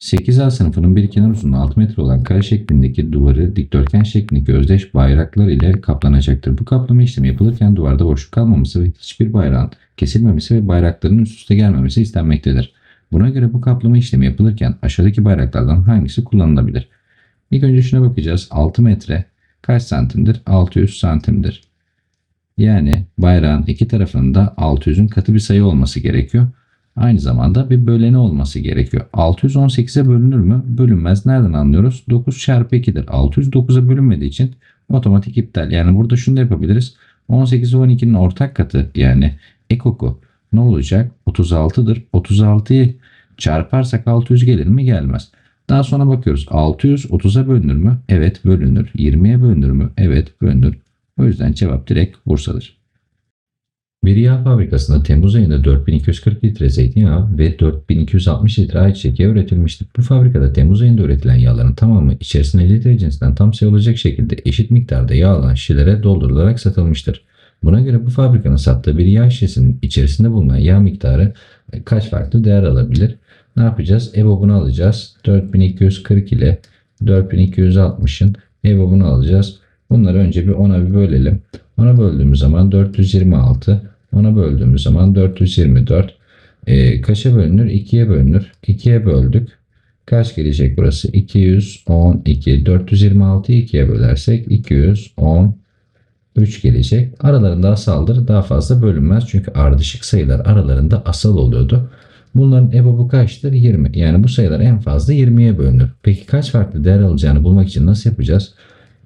8A sınıfının bir kenar uzunluğu 6 metre olan kare şeklindeki duvarı dikdörtgen şeklindeki özdeş bayraklar ile kaplanacaktır. Bu kaplama işlemi yapılırken duvarda boşluk kalmaması ve hiçbir bayrağın kesilmemesi ve bayrakların üst üste gelmemesi istenmektedir. Buna göre bu kaplama işlemi yapılırken aşağıdaki bayraklardan hangisi kullanılabilir? İlk önce şuna bakacağız. 6 metre kaç santimdir? 600 santimdir. Yani bayrağın iki tarafında 600'ün katı bir sayı olması gerekiyor. Aynı zamanda bir böleni olması gerekiyor. 618'e bölünür mü? Bölünmez. Nereden anlıyoruz? 9 çarpı 2'dir. 609'a bölünmediği için otomatik iptal. Yani burada şunu da yapabiliriz. 18 ve 12'nin ortak katı yani ekoku ne olacak? 36'dır. 36'yı çarparsak 600 gelir mi? Gelmez. Daha sonra bakıyoruz. 600 30'a bölünür mü? Evet bölünür. 20'ye bölünür mü? Evet bölünür. O yüzden cevap direkt Bursa'dır. Bir yağ fabrikasında Temmuz ayında 4240 litre zeytinyağı ve 4260 litre ayçiçek yağı üretilmiştir. Bu fabrikada Temmuz ayında üretilen yağların tamamı içerisine litre cinsinden tam sayı olacak şekilde eşit miktarda yağ alan şişelere doldurularak satılmıştır. Buna göre bu fabrikanın sattığı bir yağ şişesinin içerisinde bulunan yağ miktarı kaç farklı değer alabilir? Ne yapacağız? EBOB'unu alacağız. 4240 ile 4260'ın EBOB'unu alacağız. Bunları önce bir 10'a bir bölelim. 10'a böldüğümüz zaman 426. 10'a böldüğümüz zaman 424. E, kaça bölünür? 2'ye bölünür. 2'ye böldük. Kaç gelecek burası? 212. 426'yı 2'ye bölersek 213 gelecek. Aralarında asaldır. Daha fazla bölünmez. Çünkü ardışık sayılar aralarında asal oluyordu. Bunların EBOB'u kaçtır? 20. Yani bu sayılar en fazla 20'ye bölünür. Peki kaç farklı değer alacağını bulmak için nasıl yapacağız?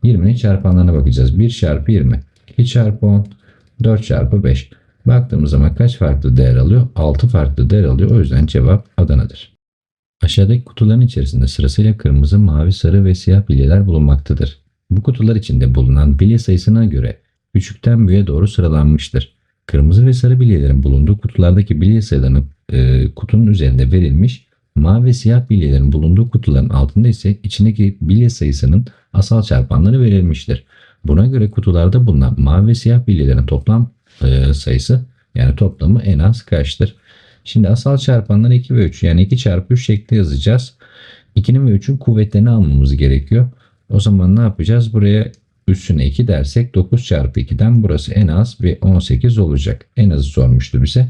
20'nin çarpanlarına bakacağız. 1 çarpı 20, 2 çarpı 10, 4 çarpı 5. Baktığımız zaman kaç farklı değer alıyor? 6 farklı değer alıyor. O yüzden cevap Adana'dır. Aşağıdaki kutuların içerisinde sırasıyla kırmızı, mavi, sarı ve siyah bilyeler bulunmaktadır. Bu kutular içinde bulunan bilye sayısına göre küçükten büyüğe doğru sıralanmıştır. Kırmızı ve sarı bilyelerin bulunduğu kutulardaki bilye sayılarının e, kutunun üzerinde verilmiş, mavi ve siyah bilyelerin bulunduğu kutuların altında ise içindeki bilye sayısının asal çarpanları verilmiştir. Buna göre kutularda bulunan mavi ve siyah bilyelerin toplam e, sayısı yani toplamı en az kaçtır? Şimdi asal çarpanları 2 ve 3 yani 2 çarpı 3 şeklinde yazacağız. 2'nin ve 3'ün kuvvetlerini almamız gerekiyor. O zaman ne yapacağız? Buraya üstüne 2 dersek 9 çarpı 2'den burası en az bir 18 olacak. En azı sormuştu bize.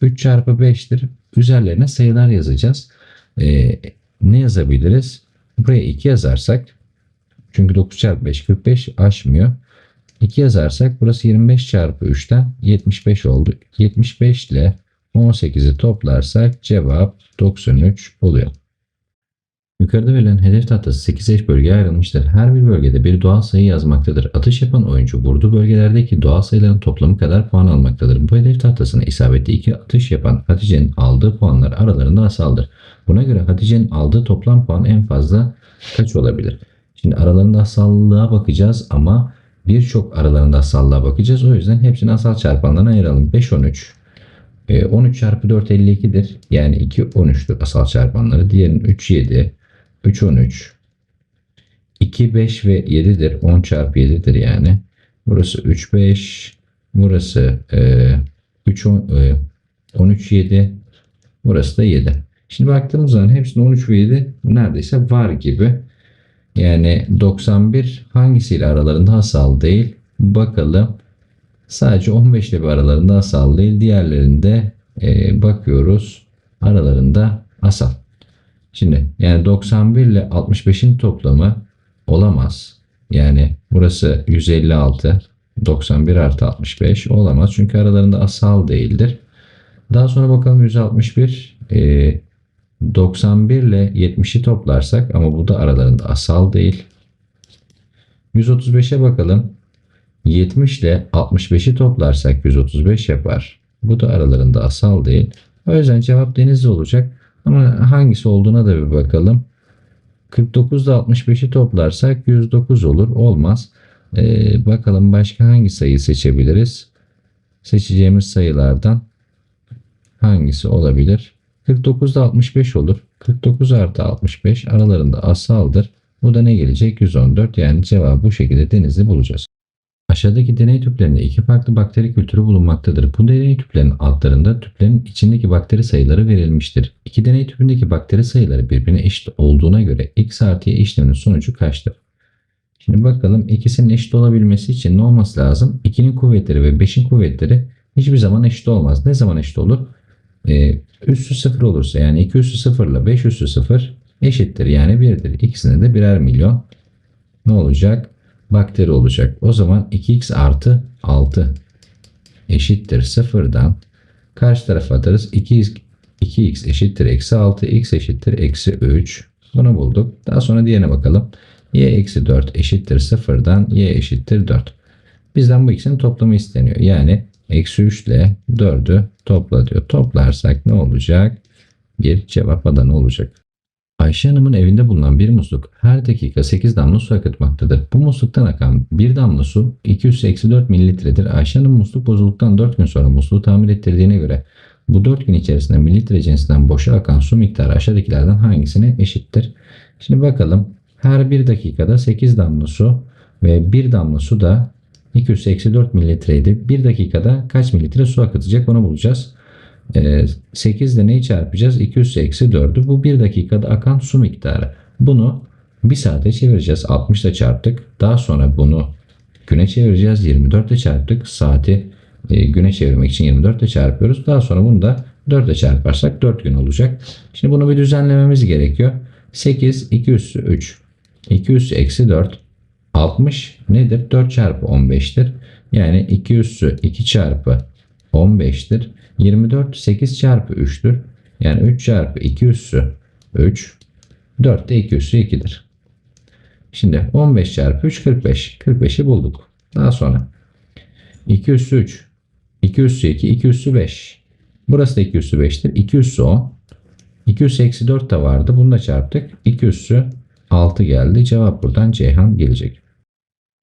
3 çarpı 5'tir. Üzerlerine sayılar yazacağız. Ee, ne yazabiliriz? Buraya 2 yazarsak çünkü 9 çarpı 5 45 aşmıyor. 2 yazarsak burası 25 çarpı 3'ten 75 oldu. 75 ile 18'i toplarsak cevap 93 oluyor. Yukarıda verilen hedef tahtası 8 eş bölgeye ayrılmıştır. Her bir bölgede bir doğal sayı yazmaktadır. Atış yapan oyuncu vurduğu bölgelerdeki doğal sayıların toplamı kadar puan almaktadır. Bu hedef tahtasına isabetli iki atış yapan Hatice'nin aldığı puanlar aralarında asaldır. Buna göre Hatice'nin aldığı toplam puan en fazla kaç olabilir? Şimdi aralarında asallığa bakacağız ama birçok aralarında asallığa bakacağız. O yüzden hepsini asal çarpanlarına ayıralım. 5 13 e, 13 çarpı 4 52'dir. Yani 2 13'tür asal çarpanları. Diğerinin 3 7 3 13 2 5 ve 7'dir. 10 çarpı 7'dir yani. Burası 3 5 burası e, 3 10, e, 13 7 burası da 7. Şimdi baktığımız zaman hepsinin 13 ve 7 neredeyse var gibi. Yani 91 hangisiyle aralarında asal değil? Bakalım. Sadece 15 ile bir aralarında asal değil. Diğerlerinde e, bakıyoruz. Aralarında asal. Şimdi yani 91 ile 65'in toplamı olamaz. Yani burası 156. 91 artı 65 olamaz. Çünkü aralarında asal değildir. Daha sonra bakalım 161 e, 91 ile 70'i toplarsak ama bu da aralarında asal değil. 135'e bakalım. 70 ile 65'i toplarsak 135 yapar. Bu da aralarında asal değil. O yüzden cevap denizli olacak. Ama hangisi olduğuna da bir bakalım. 49 ile 65'i toplarsak 109 olur. Olmaz. Ee, bakalım başka hangi sayıyı seçebiliriz? Seçeceğimiz sayılardan hangisi olabilir? 49 da 65 olur. 49 artı 65 aralarında asaldır. Bu da ne gelecek? 114 yani cevabı bu şekilde denizli bulacağız. Aşağıdaki deney tüplerinde iki farklı bakteri kültürü bulunmaktadır. Bu deney tüplerinin altlarında tüplerin içindeki bakteri sayıları verilmiştir. İki deney tüpündeki bakteri sayıları birbirine eşit olduğuna göre x artı y işleminin sonucu kaçtır? Şimdi bakalım ikisinin eşit olabilmesi için ne olması lazım? 2'nin kuvvetleri ve 5'in kuvvetleri hiçbir zaman eşit olmaz. Ne zaman eşit olur? Ee, üssü 0 olursa yani 2 üssü 0 ile 5 üssü 0 eşittir yani 1'dir. İkisine de birer milyon ne olacak? Bakteri olacak. O zaman 2x artı 6 eşittir 0'dan karşı tarafa atarız. 2x, 2x eşittir eksi 6 x eşittir eksi 3 bunu bulduk. Daha sonra diğerine bakalım. y eksi 4 eşittir 0'dan y eşittir 4. Bizden bu ikisinin toplamı isteniyor. Yani eksi 3 ile 4'ü topla diyor. Toplarsak ne olacak? Bir cevap adanı olacak. Ayşe Hanım'ın evinde bulunan bir musluk her dakika 8 damla su akıtmaktadır. Bu musluktan akan bir damla su 284 mililitredir. Ayşe Hanım musluk bozulduktan 4 gün sonra musluğu tamir ettirdiğine göre bu 4 gün içerisinde mililitre cinsinden boşa akan su miktarı aşağıdakilerden hangisine eşittir? Şimdi bakalım her 1 dakikada 8 damla su ve 1 damla su da 284 mililitreydi. 1 dakikada kaç mililitre su akıtacak onu bulacağız. 8 ile neyi çarpacağız? 200 eksi 4'ü. Bu 1 dakikada akan su miktarı. Bunu 1 saate çevireceğiz. 60 ile çarptık. Daha sonra bunu güne çevireceğiz. 24 ile çarptık. Saati e, güne çevirmek için 24 ile çarpıyoruz. Daha sonra bunu da 4 ile çarparsak 4 gün olacak. Şimdi bunu bir düzenlememiz gerekiyor. 8, 2 üssü 3, 2 üssü eksi 4, 60 nedir? 4 çarpı 15'tir. Yani 2 üssü 2 çarpı 15'tir. 24 8 çarpı 3'tür. Yani 3 çarpı 2 üssü 3. 4 de 2 üssü 2'dir. Şimdi 15 çarpı 3 45. 45'i bulduk. Daha sonra 2 üssü 3. 2 üssü 2. 2 üssü 5. Burası da 2 üssü 5'tir. 2 üssü 10. 2 üssü eksi 4 de vardı. Bunu da çarptık. 2 üssü 6 geldi. Cevap buradan Ceyhan gelecek.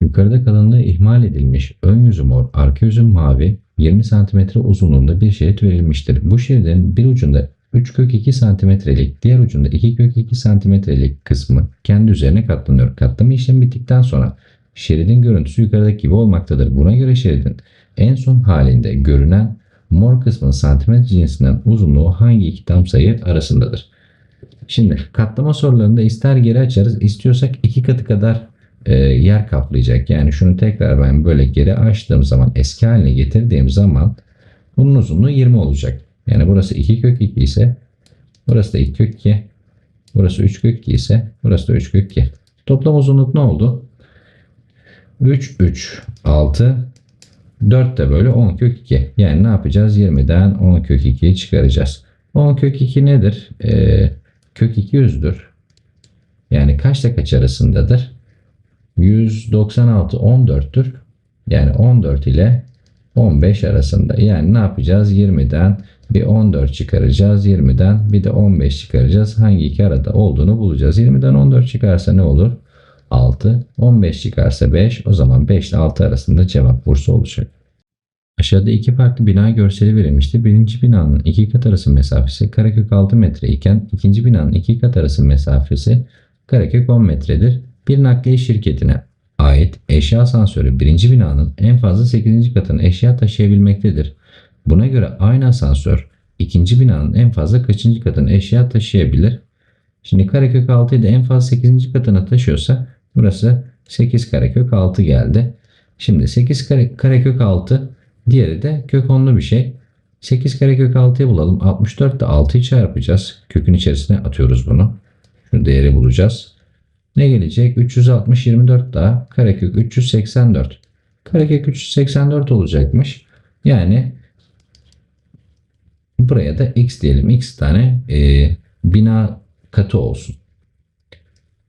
Yukarıda kalınlığı ihmal edilmiş ön yüzü mor, arka yüzü mavi 20 cm uzunluğunda bir şerit verilmiştir. Bu şeridin bir ucunda 3 kök 2 cm'lik, diğer ucunda 2 kök 2 cm'lik kısmı kendi üzerine katlanıyor. Katlama işlemi bittikten sonra şeridin görüntüsü yukarıdaki gibi olmaktadır. Buna göre şeridin en son halinde görünen mor kısmın santimetre cinsinden uzunluğu hangi iki tam sayı arasındadır? Şimdi katlama sorularında ister geri açarız istiyorsak iki katı kadar e, yer kaplayacak. Yani şunu tekrar ben böyle geri açtığım zaman eski haline getirdiğim zaman bunun uzunluğu 20 olacak. Yani burası 2 kök 2 ise burası da 2 kök 2 burası 3 kök 2 ise burası da 3 kök 2. Toplam uzunluk ne oldu? 3 3 6 4 de böyle 10 kök 2. Yani ne yapacağız? 20'den 10 kök 2'yi çıkaracağız. 10 kök 2 nedir? Ee, kök 200'dür. Yani kaçta kaç arasındadır? 196 14'tür. Yani 14 ile 15 arasında. Yani ne yapacağız? 20'den bir 14 çıkaracağız. 20'den bir de 15 çıkaracağız. Hangi iki arada olduğunu bulacağız. 20'den 14 çıkarsa ne olur? 6. 15 çıkarsa 5. O zaman 5 ile 6 arasında cevap Bursa olacak. Aşağıda iki farklı bina görseli verilmiştir. Birinci binanın iki kat arası mesafesi karekök 6 metre iken ikinci binanın iki kat arası mesafesi karekök 10 metredir. Bir nakliye şirketine ait eşya asansörü birinci binanın en fazla 8. katına eşya taşıyabilmektedir. Buna göre aynı asansör ikinci binanın en fazla kaçıncı katına eşya taşıyabilir? Şimdi karekök 6'yı da en fazla 8. katına taşıyorsa burası 8 karekök 6 geldi. Şimdi 8 kare, karekök 6 diğeri de kök 10'lu bir şey. 8 karekök 6'yı bulalım. 64 de 6'yı çarpacağız. Kökün içerisine atıyoruz bunu. Şu değeri bulacağız. Ne gelecek? 360 24 daha karekök 384. Karekök 384 olacakmış. Yani buraya da x diyelim. x tane e, bina katı olsun.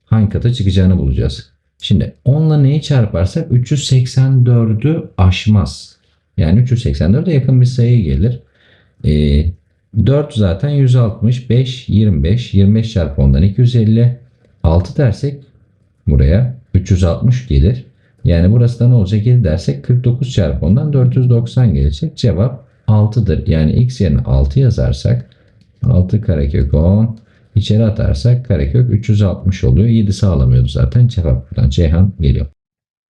Hangi kata çıkacağını bulacağız. Şimdi 10 ile neyi çarparsak 384'ü aşmaz. Yani 384'e yakın bir sayı gelir. E, 4 zaten 160, 5, 25, 25 çarpı 10'dan 250, 6 dersek buraya 360 gelir. Yani burası da ne olacak 7 dersek 49 çarpı 10'dan 490 gelecek. Cevap 6'dır. Yani x yerine 6 yazarsak 6 karekök 10 içeri atarsak karekök 360 oluyor. 7 sağlamıyordu zaten. Cevap buradan Ceyhan geliyor.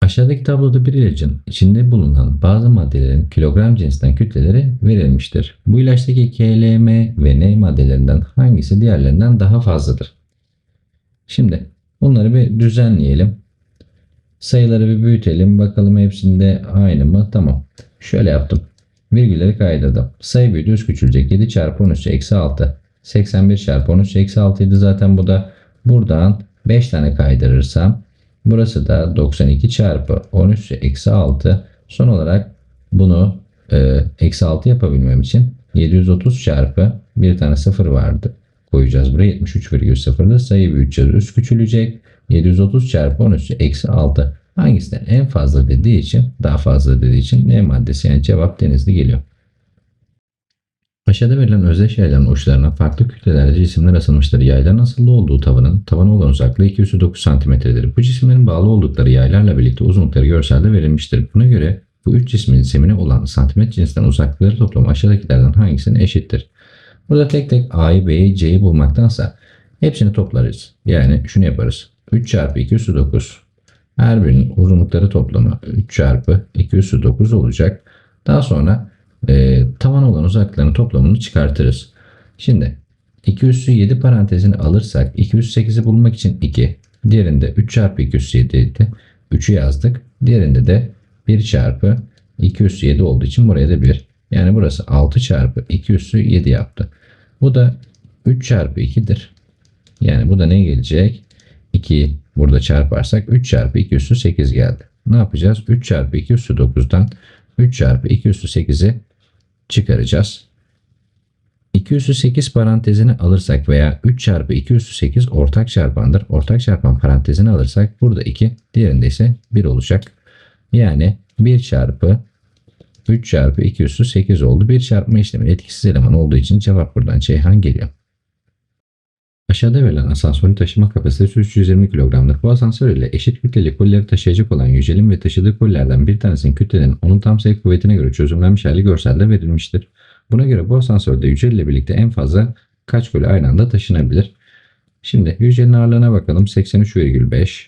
Aşağıdaki tabloda bir ilacın içinde bulunan bazı maddelerin kilogram cinsinden kütleleri verilmiştir. Bu ilaçtaki KLM ve N maddelerinden hangisi diğerlerinden daha fazladır? Şimdi bunları bir düzenleyelim. Sayıları bir büyütelim. Bakalım hepsinde aynı mı? Tamam. Şöyle yaptım. Virgülleri kaydırdım. Sayı büyüdü üst küçülecek. 7 çarpı 13 eksi 6. 81 çarpı 13 eksi 6 idi zaten bu da. Buradan 5 tane kaydırırsam burası da 92 çarpı 13 eksi 6. Son olarak bunu e, eksi 6 yapabilmem için 730 çarpı bir tane 0 vardı. Koyacağız buraya 73,0'da sayı büyüteceğiz. Üst küçülecek. 730 çarpı 13 eksi 6. Hangisinden en fazla dediği için daha fazla dediği için ne maddesi yani cevap denizli geliyor. Aşağıda verilen özdeş yayların uçlarına farklı kütlelerde cisimler asılmıştır. Yayların asılı olduğu tavanın tavana olan uzaklığı 209 cm'dir. Bu cisimlerin bağlı oldukları yaylarla birlikte uzunlukları görselde verilmiştir. Buna göre bu üç cismin semine olan santimetre cinsinden uzaklıkları toplamı aşağıdakilerden hangisine eşittir? Burada tek tek A'yı, B'yi, C'yi bulmaktansa hepsini toplarız. Yani şunu yaparız. 3 çarpı 2 üssü 9. Her birinin uzunlukları toplamı 3 çarpı 2 üssü 9 olacak. Daha sonra e, tavan olan uzaklıkların toplamını çıkartırız. Şimdi 2 üssü 7 parantezini alırsak 2 üssü 8'i bulmak için 2. Diğerinde 3 çarpı 2 üssü 7 idi. 3'ü yazdık. Diğerinde de 1 çarpı 2 üssü 7 olduğu için buraya da 1. Yani burası 6 çarpı 2 üssü 7 yaptı. Bu da 3 çarpı 2'dir. Yani bu da ne gelecek? 2 burada çarparsak 3 çarpı 2 üssü 8 geldi. Ne yapacağız? 3 çarpı 2 üssü 9'dan 3 çarpı 2 üssü 8'i çıkaracağız. 2 üssü 8 parantezini alırsak veya 3 çarpı 2 üssü 8 ortak çarpandır. Ortak çarpan parantezini alırsak burada 2 diğerinde ise 1 olacak. Yani 1 çarpı 3 çarpı 2 üssü 8 oldu. Bir çarpma işlemi etkisiz eleman olduğu için cevap buradan Ceyhan geliyor. Aşağıda verilen asansörün taşıma kapasitesi 320 kilogramdır. Bu asansör ile eşit kütleli kolileri taşıyacak olan yücelin ve taşıdığı kolilerden bir tanesinin kütlenin onun tam sayı kuvvetine göre çözümlenmiş hali görselde verilmiştir. Buna göre bu asansörde yücel ile birlikte en fazla kaç koli aynı anda taşınabilir? Şimdi yücelin ağırlığına bakalım. 83,5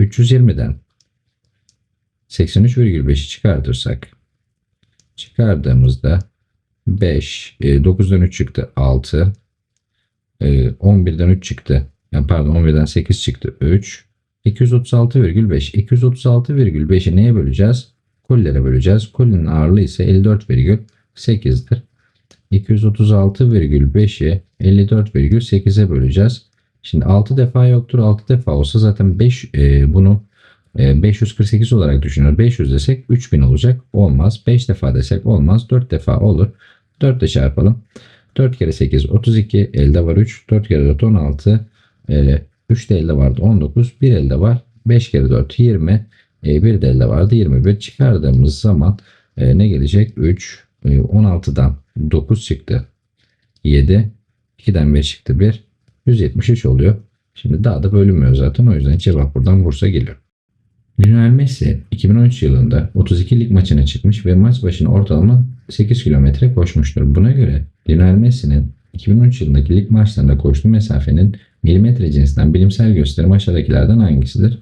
320'den 83,5'i çıkartırsak çıkardığımızda 5, 9'dan 3 çıktı 6, 11'den 3 çıktı. Yani pardon 11'den 8 çıktı 3. 236,5. 236,5'i neye böleceğiz? Kolilere böleceğiz. Kolinin ağırlığı ise 54,8'dir. 236,5'i 54,8'e böleceğiz. Şimdi 6 defa yoktur. 6 defa olsa zaten 5 e, bunu 548 olarak düşünüyor. 500 desek 3000 olacak. Olmaz. 5 defa desek olmaz. 4 defa olur. 4 ile çarpalım. 4 kere 8 32. Elde var 3. 4 kere 4 16. 3 de elde vardı 19. 1 elde var. 5 kere 4 20. 1 de elde vardı 21. Çıkardığımız zaman ne gelecek? 3. 16'dan 9 çıktı. 7. 2'den 5 çıktı 1. 173 oluyor. Şimdi daha da bölünmüyor zaten. O yüzden cevap buradan Bursa geliyor. Lionel Messi 2013 yılında 32 lig maçına çıkmış ve maç başına ortalama 8 kilometre koşmuştur. Buna göre Lionel Messi'nin 2013 yılındaki lig maçlarında koştuğu mesafenin milimetre cinsinden bilimsel gösterim aşağıdakilerden hangisidir?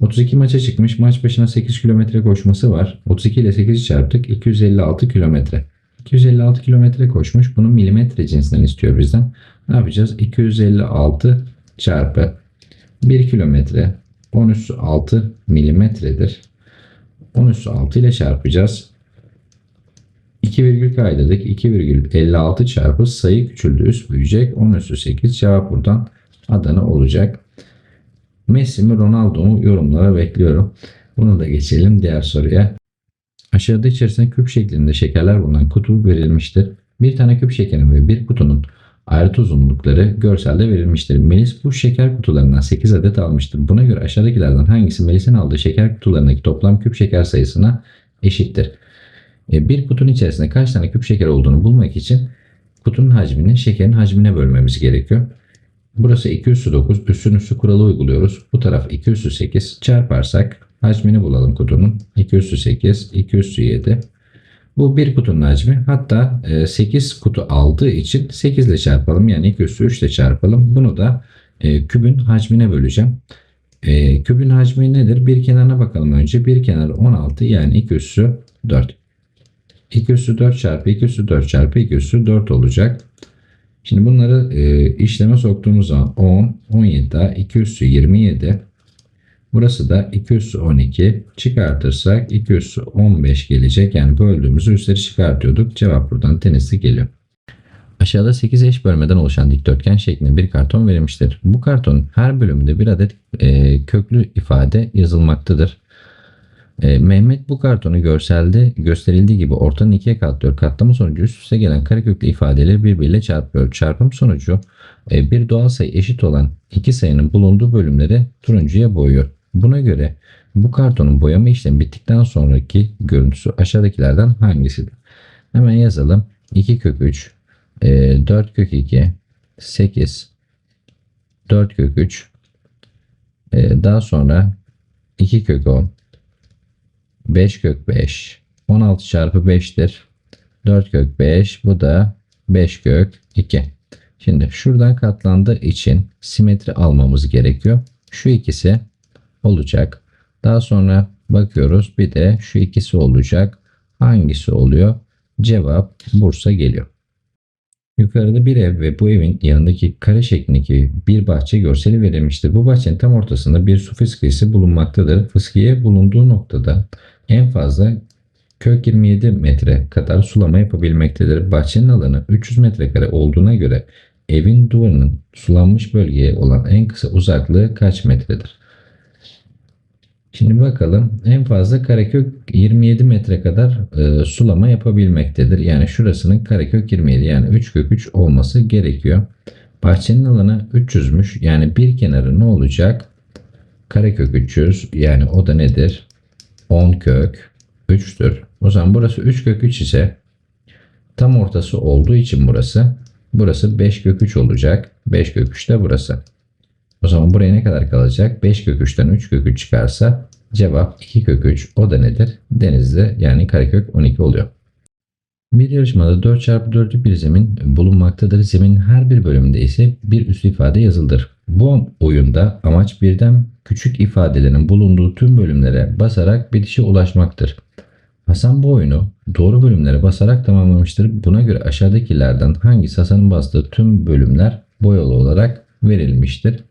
32 maça çıkmış maç başına 8 kilometre koşması var. 32 ile 8'i çarptık 256 kilometre. 256 kilometre koşmuş. Bunun milimetre cinsinden istiyor bizden. Ne yapacağız? 256 çarpı 1 kilometre 10 üssü 6 milimetredir. 10 üssü 6 ile çarpacağız. 2 virgül kaydırdık. 2,56 çarpı sayı küçüldü. Üst büyüyecek. 10 üssü 8 cevap buradan Adana olacak. Messi mi Ronaldo mu yorumlara bekliyorum. Bunu da geçelim diğer soruya. Aşağıda içerisinde küp şeklinde şekerler bulunan kutu verilmiştir. Bir tane küp şekerin ve bir kutunun ayrıt uzunlukları görselde verilmiştir. Melis bu şeker kutularından 8 adet almıştır. Buna göre aşağıdakilerden hangisi Melis'in aldığı şeker kutularındaki toplam küp şeker sayısına eşittir? E, bir kutunun içerisinde kaç tane küp şeker olduğunu bulmak için kutunun hacmini şekerin hacmine bölmemiz gerekiyor. Burası 2 üssü 9. Üssün üssü kuralı uyguluyoruz. Bu taraf 2 üssü 8. Çarparsak hacmini bulalım kutunun. 2 üssü 8, 2 üssü 7. Bu bir kutunun hacmi. Hatta 8 kutu aldığı için 8 ile çarpalım. Yani 2 üssü 3 ile çarpalım. Bunu da kübün hacmine böleceğim. E, kübün hacmi nedir? Bir kenarına bakalım önce. Bir kenarı 16 yani 2 üssü 4. 2 üssü 4 çarpı 2 üssü 4 çarpı 2 üssü 4 olacak. Şimdi bunları e, işleme soktuğumuz zaman 10, 17 daha 2 üssü 27. Burası da 2 üssü 12. Çıkartırsak 2 üssü 15 gelecek. Yani böldüğümüzü üstleri çıkartıyorduk. Cevap buradan tenisi geliyor. Aşağıda 8 eş bölmeden oluşan dikdörtgen şeklinde bir karton verilmiştir. Bu kartonun her bölümünde bir adet e, köklü ifade yazılmaktadır. E, Mehmet bu kartonu görselde gösterildiği gibi ortadan ikiye katlıyor. Katlama sonucu üst üste gelen kareköklü ifadeleri birbiriyle çarpıyor. Çarpım sonucu e, bir doğal sayı eşit olan iki sayının bulunduğu bölümleri turuncuya boyuyor. Buna göre bu kartonun boyama işlemi bittikten sonraki görüntüsü aşağıdakilerden hangisidir? Hemen yazalım. 2 kök 3, e, 4 kök 2, 8, 4 kök 3, e, daha sonra 2 kök 10, 5 kök 5. 16 çarpı 5'tir. 4 kök 5. Bu da 5 kök 2. Şimdi şuradan katlandığı için simetri almamız gerekiyor. Şu ikisi olacak. Daha sonra bakıyoruz. Bir de şu ikisi olacak. Hangisi oluyor? Cevap Bursa geliyor. Yukarıda bir ev ve bu evin yanındaki kare şeklindeki bir bahçe görseli verilmiştir. Bu bahçenin tam ortasında bir su fıskiyesi bulunmaktadır. Fıskiye bulunduğu noktada en fazla kök 27 metre kadar sulama yapabilmektedir. Bahçenin alanı 300 metrekare olduğuna göre evin duvarının sulanmış bölgeye olan en kısa uzaklığı kaç metredir? Şimdi bakalım en fazla karekök 27 metre kadar e, sulama yapabilmektedir. Yani şurasının karekök 27 yani 3 kök 3 olması gerekiyor. Bahçenin alanı 300'müş yani bir kenarı ne olacak? Karekök 300 yani o da nedir? 10 kök 3'tür. O zaman burası 3 kök 3 ise tam ortası olduğu için burası burası 5 kök 3 olacak. 5 kök 3 de burası. O zaman buraya ne kadar kalacak? 5 kök 3'ten 3 kök 3 çıkarsa cevap 2 kök 3. O da nedir? Denizde yani karekök 12 oluyor. Bir yarışmada 4x4'lük bir zemin bulunmaktadır. Zeminin her bir bölümünde ise bir üslü ifade yazılır. Bu oyunda amaç birden küçük ifadelerin bulunduğu tüm bölümlere basarak bitişe ulaşmaktır. Hasan bu oyunu doğru bölümlere basarak tamamlamıştır. Buna göre aşağıdakilerden hangisi Hasan'ın bastığı tüm bölümler boyalı olarak verilmiştir.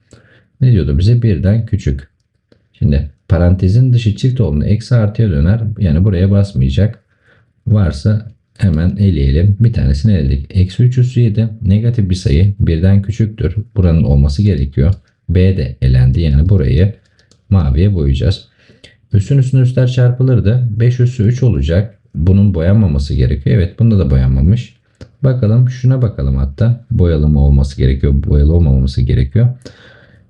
Ne diyordu bize? Birden küçük. Şimdi parantezin dışı çift olduğunda eksi artıya döner. Yani buraya basmayacak. Varsa hemen eleyelim. Bir tanesini eledik. Eksi 3 üssü 7 negatif bir sayı birden küçüktür. Buranın olması gerekiyor. B de elendi. Yani burayı maviye boyayacağız. Üstün üstüne üstler çarpılırdı. 5 üssü 3 olacak. Bunun boyanmaması gerekiyor. Evet bunda da boyanmamış. Bakalım şuna bakalım hatta. Boyalı mı olması gerekiyor. Boyalı olmaması gerekiyor.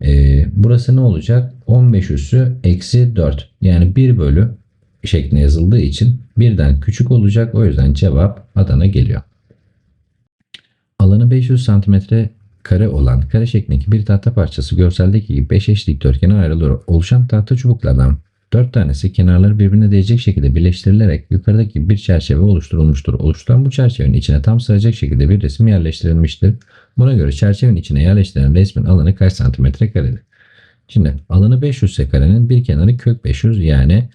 Ee, burası ne olacak? 15 üssü eksi 4. Yani 1 bölü şeklinde yazıldığı için birden küçük olacak. O yüzden cevap Adana geliyor. Alanı 500 cm kare olan kare şeklindeki bir tahta parçası görseldeki gibi 5 eş dikdörtgene ayrılıyor. Oluşan tahta çubuklardan 4 tanesi kenarları birbirine değecek şekilde birleştirilerek yukarıdaki bir çerçeve oluşturulmuştur. Oluşturan bu çerçevenin içine tam sığacak şekilde bir resim yerleştirilmiştir. Buna göre çerçevenin içine yerleştirilen resmin alanı kaç santimetre karedir? Şimdi alanı 500 ise karenin bir kenarı kök 500 yani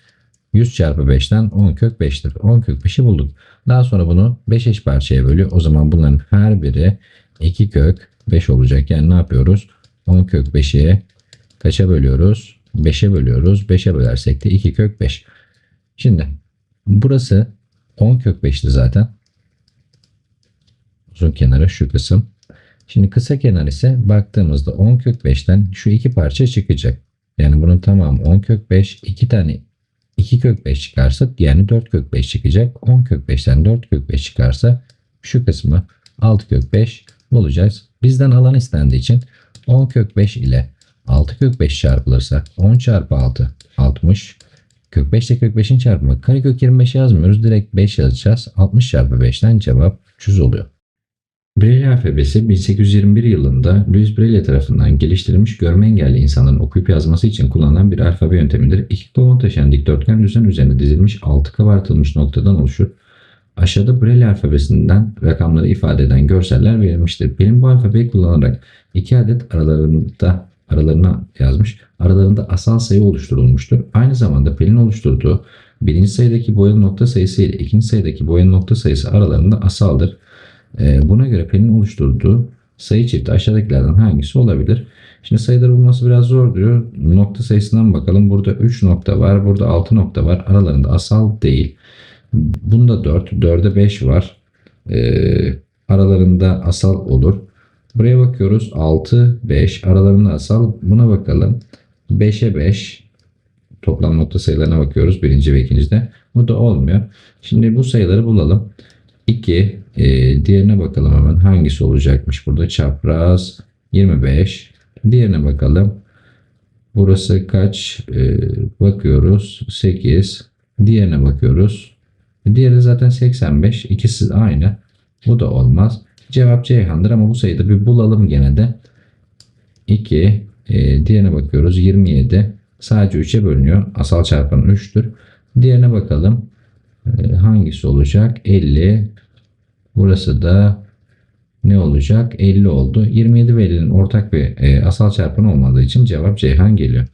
100 çarpı 5'ten 10 kök 5'tir. 10 kök 5'i bulduk. Daha sonra bunu 5 eş parçaya bölüyor. O zaman bunların her biri 2 kök 5 olacak. Yani ne yapıyoruz? 10 kök 5'i kaça bölüyoruz? 5'e bölüyoruz. 5'e bölersek de 2 kök 5. Şimdi burası 10 kök 5'ti zaten. Uzun kenarı şu kısım. Şimdi kısa kenar ise baktığımızda 10 kök 5'ten şu iki parça çıkacak. Yani bunun tamamı 10 kök 5. 2 tane 2 kök 5 çıkarsa yani 4 kök 5 çıkacak. 10 kök 5'ten 4 kök 5 çıkarsa şu kısmı 6 kök 5 bulacağız. Bizden alan istendiği için 10 kök 5 ile 6 kök 5 çarpılırsa 10 çarpı 6 60 kök 5 ile kök 5'in çarpımı karekök 25 yazmıyoruz. Direkt 5 yazacağız. 60 çarpı 5'ten cevap 300 oluyor. Braille alfabesi 1821 yılında Louis Braille tarafından geliştirilmiş görme engelli insanların okuyup yazması için kullanılan bir alfabe yöntemidir. İki kolon taşıyan dikdörtgen düzen üzerine dizilmiş altı kabartılmış noktadan oluşur. Aşağıda Braille alfabesinden rakamları ifade eden görseller verilmiştir. Benim bu alfabeyi kullanarak iki adet aralarında aralarına yazmış. Aralarında asal sayı oluşturulmuştur. Aynı zamanda Pelin oluşturduğu birinci sayıdaki boyanın nokta sayısı ile ikinci sayıdaki boyanın nokta sayısı aralarında asaldır. Ee, buna göre Pelin oluşturduğu sayı çifti aşağıdakilerden hangisi olabilir? Şimdi sayıları bulması biraz zor diyor. Nokta sayısından bakalım. Burada 3 nokta var. Burada 6 nokta var. Aralarında asal değil. Bunda 4. 4'e 5 var. Ee, aralarında asal olur. Buraya bakıyoruz. 6, 5. Aralarında asal. Buna bakalım. 5'e 5. Toplam nokta sayılarına bakıyoruz. Birinci ve ikincide. Bu da olmuyor. Şimdi bu sayıları bulalım. 2. E, diğerine bakalım hemen. Hangisi olacakmış burada? Çapraz 25. Diğerine bakalım. Burası kaç? E, bakıyoruz. 8. Diğerine bakıyoruz. Diğeri zaten 85. İkisi aynı. Bu da olmaz. Cevap Ceyhan'dır ama bu sayıda bir bulalım gene de. 2. E, diğerine bakıyoruz. 27. Sadece 3'e bölünüyor. Asal çarpanı 3'tür. Diğerine bakalım. E, hangisi olacak? 50. Burası da ne olacak? 50 oldu. 27 ve 50'nin ortak bir e, asal çarpanı olmadığı için cevap Ceyhan geliyor.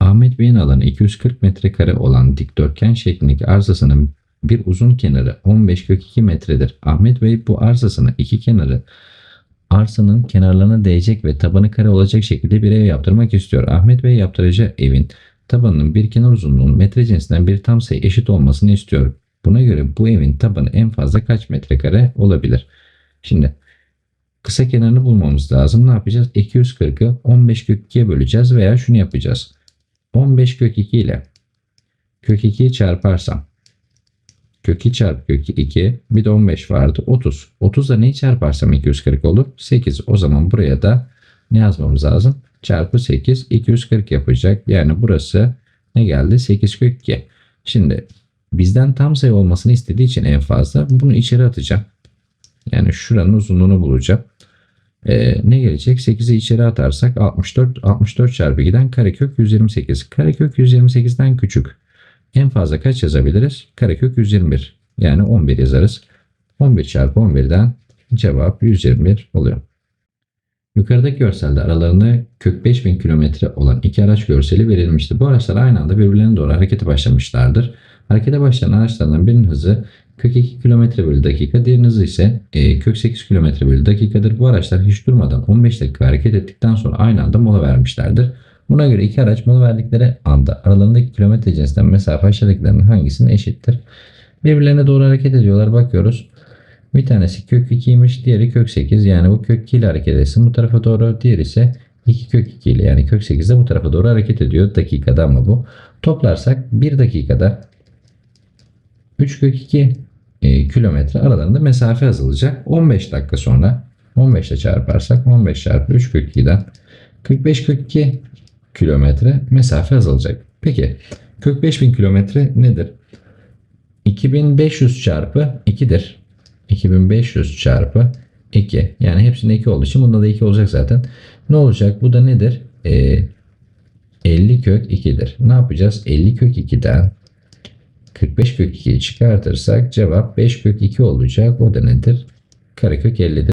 Ahmet Bey'in alanı 240 metrekare olan dikdörtgen şeklindeki arsasının bir uzun kenarı 15 kök 2 metredir. Ahmet Bey bu arsasına iki kenarı arsanın kenarlarına değecek ve tabanı kare olacak şekilde bir ev yaptırmak istiyor. Ahmet Bey yaptıracağı evin tabanının bir kenar uzunluğunun metre cinsinden bir tam sayı eşit olmasını istiyor. Buna göre bu evin tabanı en fazla kaç metrekare olabilir? Şimdi kısa kenarını bulmamız lazım. Ne yapacağız? 240'ı 15 kök 2'ye böleceğiz veya şunu yapacağız. 15 kök 2 ile kök 2'yi çarparsam kök 2 çarpı kök 2 bir de 15 vardı 30. 30 da neyi çarparsam 240 olur? 8. O zaman buraya da ne yazmamız lazım? Çarpı 8 240 yapacak. Yani burası ne geldi? 8 kök 2. Şimdi bizden tam sayı olmasını istediği için en fazla bunu içeri atacağım. Yani şuranın uzunluğunu bulacağım. Ee, ne gelecek? 8'i içeri atarsak 64 64 çarpı 2'den karekök 128. Karekök 128'den küçük. En fazla kaç yazabiliriz? Karekök 121. Yani 11 yazarız. 11 çarpı 11'den cevap 121 oluyor. Yukarıdaki görselde aralarında kök 5000 kilometre olan iki araç görseli verilmiştir. Bu araçlar aynı anda birbirlerine doğru harekete başlamışlardır. Harekete başlayan araçlardan birinin hızı kök 2 km bölü dakika, diğerinin hızı ise e, kök 8 km bölü dakikadır. Bu araçlar hiç durmadan 15 dakika hareket ettikten sonra aynı anda mola vermişlerdir. Buna göre iki araç mola verdikleri anda aralarındaki kilometre cinsinden mesafe aşağıdakilerin hangisine eşittir? Birbirlerine doğru hareket ediyorlar. Bakıyoruz. Bir tanesi kök 2'ymiş, diğeri kök 8. Yani bu kök 2 ile hareket etsin bu tarafa doğru. Diğeri ise 2 kök 2 ile yani kök 8 de bu tarafa doğru hareket ediyor dakikada ama bu. Toplarsak 1 dakikada 3 kök 2 e, kilometre aralarında mesafe azalacak. 15 dakika sonra 15 ile çarparsak 15 çarpı 3 kök 2'den 45 kök 2 kilometre mesafe azalacak. Peki kök 5000 kilometre nedir? 2500 çarpı 2'dir. 2500 çarpı 2. Yani hepsinde 2 olduğu için bunda da 2 olacak zaten. Ne olacak? Bu da nedir? Ee, 50 kök 2'dir. Ne yapacağız? 50 kök 2'den 45 kök 2'yi çıkartırsak cevap 5 kök 2 olacak. O da nedir? Karekök 50'dir.